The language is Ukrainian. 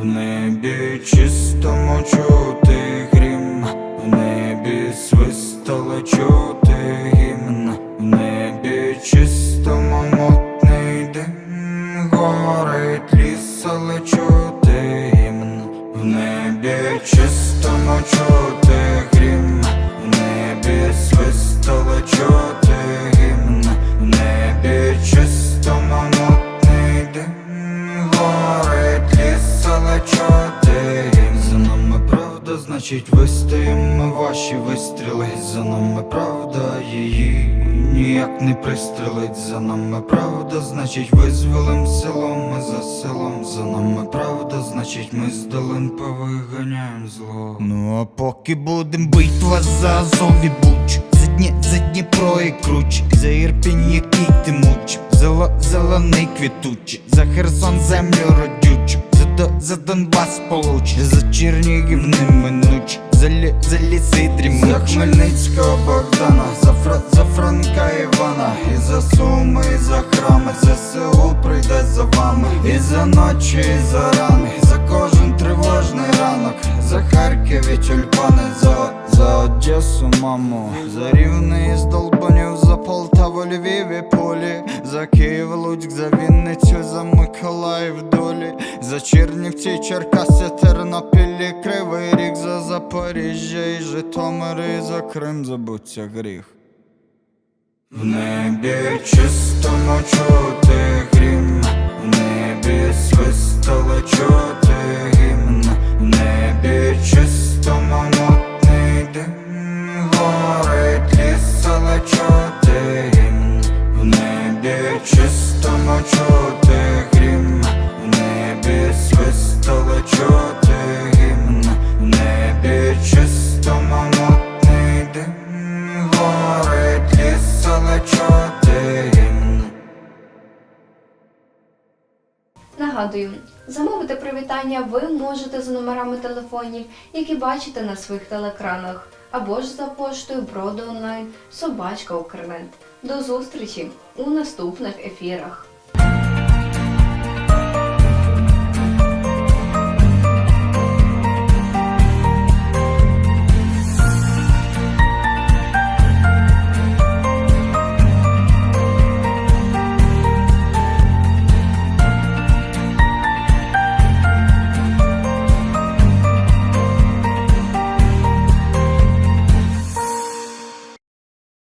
В небі чистому чути грім, в небі свистало чути гімн, в небі чистому мутний дим, горить ліс, але чути гімн, в небі чистому чути грім, правда, значить вистоїмо ваші вистріли, за нами правда її ніяк не пристрелить, за нами правда, значить визволим селом, ми за селом, за нами правда, значить ми з долин повиганяємо зло. Ну а поки будем битва за Азов і Буч, за Дні, за Дніпро і Круч, за Ірпінь, який ти муч, Зело, зелений квітучий, за Херсон землю родючу, за, Донбас получ, за Чернігів неминуч, за, лі, за ліси дрімуч. За Хмельницького Богдана, за, Фра, за Франка Івана, і за Суми, і за храми, ЗСУ прийде за вами, і за ночі, і за рани, за кожен тривожний ранок, за Харків і тюльпани, за, Одесу, маму, за Рівне із Долбанів, за Полтаву, Львів і Полі, за Київ, Луцьк, за Вінницю, за Миколаїв долі, за Чернівці, Черкаси, Тернопіль і Кривий Ріг, за Запоріжжя і Житомир, і за Крим забуться гріх. В небі чистому чути чистому чути грім, в небі свистало чути гімн, в небі чистому мутний дим, горить ліс, але чути гімн. Нагадую, замовити привітання ви можете за номерами телефонів, які бачите на своїх телеекранах, або ж за поштою Броди онлайн Собачка Укрнет. До зустрічі у наступних ефірах.